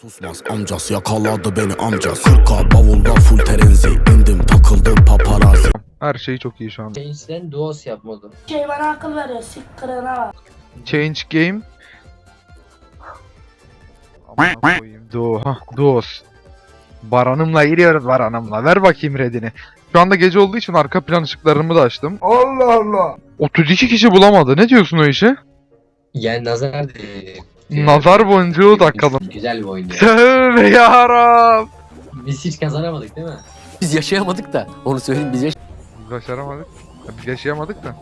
Susmaz amcası yakaladı beni amcası 40 bavulla full terenzi indim takıldım paparazzi Her şey çok iyi şu anda. Change'den duos yapmadı. şey bana akıl veriyor. Sik bak. Change game. Amına koyayım. Du ha, duos. Baranımla giriyoruz Baranımla. Ver bakayım redini. Şu anda gece olduğu için arka plan ışıklarımı da açtım. Allah Allah. 32 kişi bulamadı. Ne diyorsun o işe? Yani nazar değdi. Nazar boncuğu takalım. Güzel bir oyun ya. Tövbe yarab. Biz hiç kazanamadık değil mi? Biz yaşayamadık da onu söyleyeyim biz Biz başaramadık. Ya Biz yaşayamadık da.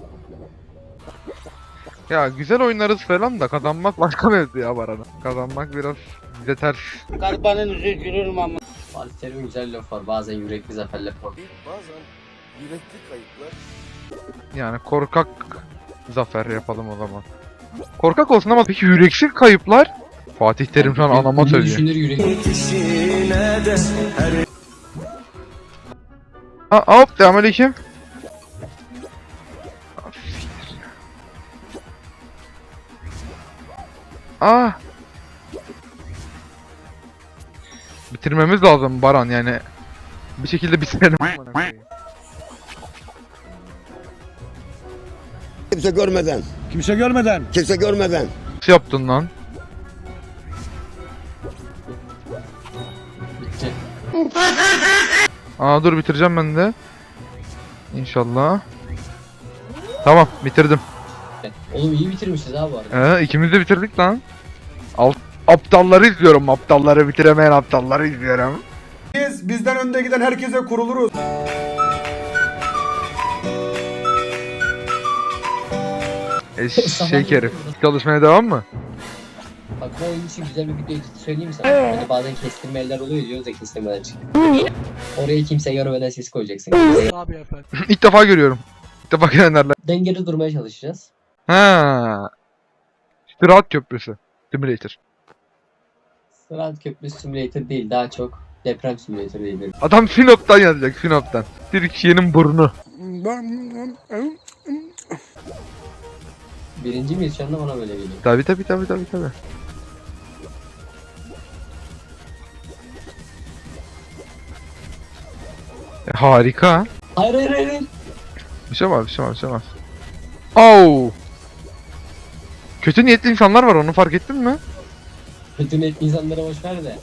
Ya güzel oynarız falan da kazanmak başka mevzu ya Baran'ı. Kazanmak biraz bize ters. Garibanın yüzü gülür ama. Fatih Terim'in güzel lafı var. Bazen yürekli zaferler var. Bazen yürekli kayıplar Yani korkak zafer yapalım o zaman. Korkak olsun ama peki yüreksiz kayıplar? Fatih Terim şu an anama söylüyor. Düşünür yürek. Ha, hop selamünaleyküm. Ah. Bitirmemiz lazım Baran yani. Bir şekilde bitirelim. Kimse görmeden, Kimse görmeden. kimse görmeden. Nasıl yaptın lan? Bitti. Aa dur bitireceğim ben de. İnşallah. Tamam bitirdim. Oğlum iyi bitirmişiz ha bu arada. Ee, ikimiz de bitirdik lan. Alt, aptalları izliyorum. Aptalları bitiremeyen aptalları izliyorum. Biz bizden önde giden herkese kuruluruz. Eşek herif. Çalışmaya devam mı? Bak bu oyun için güzel bir video editi söyleyeyim mi sana? Hani bazen kestirme eller oluyor diyoruz ya kestirmeden çıkıyor. Oraya kimse görmeden ses koyacaksın. İlk defa görüyorum. İlk defa gelenlerle. Dengede durmaya çalışacağız. Ha. Sırat Köprüsü. Simulator. Sırat Köprü Simulator değil daha çok deprem simülatörü diyebilirim. Adam Sinop'tan yazacak Sinop'tan. Türkiye'nin burnu. Birinci miyiz şu anda bana böyle geliyor. Tabi tabi tabi tabi tabi. E, harika. Hayır hayır hayır. Bir şey var bir şey var bir şey var. Oh. Kötü niyetli insanlar var onu fark ettin mi? Kötü niyetli insanlara boş ver de.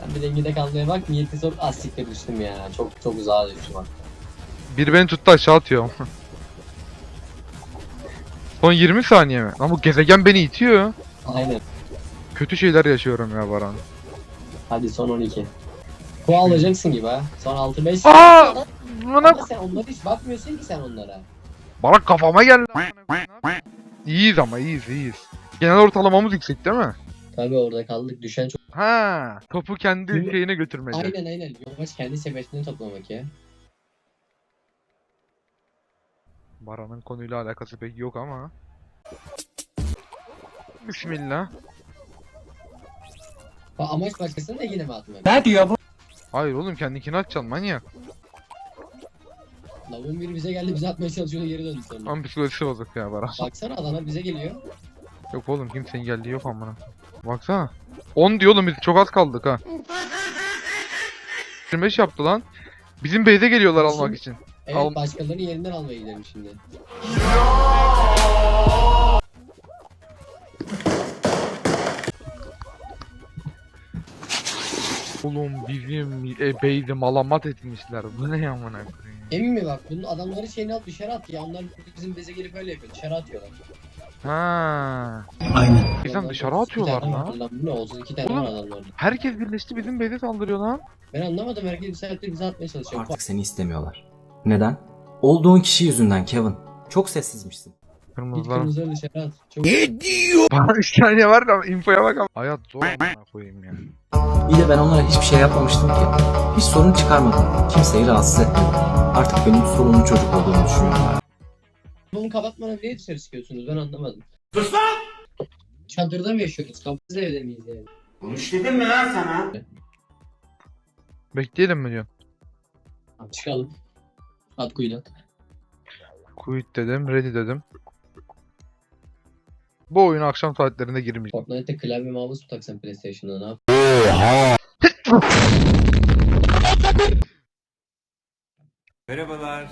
Sen bir dengede kalmaya bak niyeti sor az siktir düştüm ya. Çok çok uzağa düştüm bak. Biri beni tuttu aşağı atıyor. Son 20 saniye mi? Lan bu gezegen beni itiyor. Aynen. Kötü şeyler yaşıyorum ya Baran. Hadi son 12. Bu alacaksın gibi ha. Son 6-5. Aa! Bana, Ama sen onlara hiç bakmıyorsun ki sen onlara. bana kafama geldi. İyiyiz ama iyiyiz iyiyiz. Genel ortalamamız yüksek değil mi? Tabi orada kaldık düşen çok. Ha, topu kendi şeyine götürmece. Aynen aynen. Yavaş kendi sepetini toplamak ya. Baran'ın konuyla alakası pek yok ama. Bismillah. Bak amaç başkasını da yine mi atmak? Ne diyor bu? Hayır oğlum kendikini atacaksın manyak. Lavun biri bize geldi bize atmaya çalışıyor geri döndü sonra. Tam psikolojisi bozuk ya Baran. Baksana adamlar bize geliyor. Yok oğlum kimsenin geldiği yok amına. Baksana. 10 diyor oğlum biz çok az kaldık ha. 25 yaptı lan. Bizim base'e geliyorlar almak için. Evet Al- başkalarının yerinden almaya gidelim şimdi. Oğlum bizim e, base'i malamat etmişler. Bu ne amına koyayım. Emin mi bak bunun adamları şeyini al dışarı at ya onlar bizim bize gelip öyle yapıyor dışarı atıyorlar. Ha. Aynen. Bizden dışarı atıyorlar İki lan. var lan, Bu ne 32 tane Oğlum. var adamlarda. Herkes birleşti bizim base'e saldırıyor lan. Ben anlamadım herkes bir saattir bize atmaya çalışıyor. Artık seni istemiyorlar. Neden? Olduğun kişi yüzünden Kevin. Çok sessizmişsin. Git Kırmızılar. kırmızıları dışarı at. Çok Bana 3 saniye var da infoya bak ama. Hayat zor amına koyayım ya. İyi de ben onlara hiçbir şey yapmamıştım ki. Hiç sorun çıkarmadım. Kimseyi rahatsız etmedim. Artık benim sorunlu çocuk olduğumu düşünüyorlar. Bunu kapatmadan niye dışarı çıkıyorsunuz ben anlamadım. Sus lan! Çadırda mı yaşıyoruz? Kapısız evde miyiz yani? Konuş dedim mi lan sana? Bekleyelim mi diyorsun? Tamam, çıkalım. At kuyudan. Quit dedim, ready dedim. Bu oyuna akşam saatlerinde girmeyeceğim. Fortnite'te klavye mouse mu taksan PlayStation'da ne yap? Oha. Merhabalar.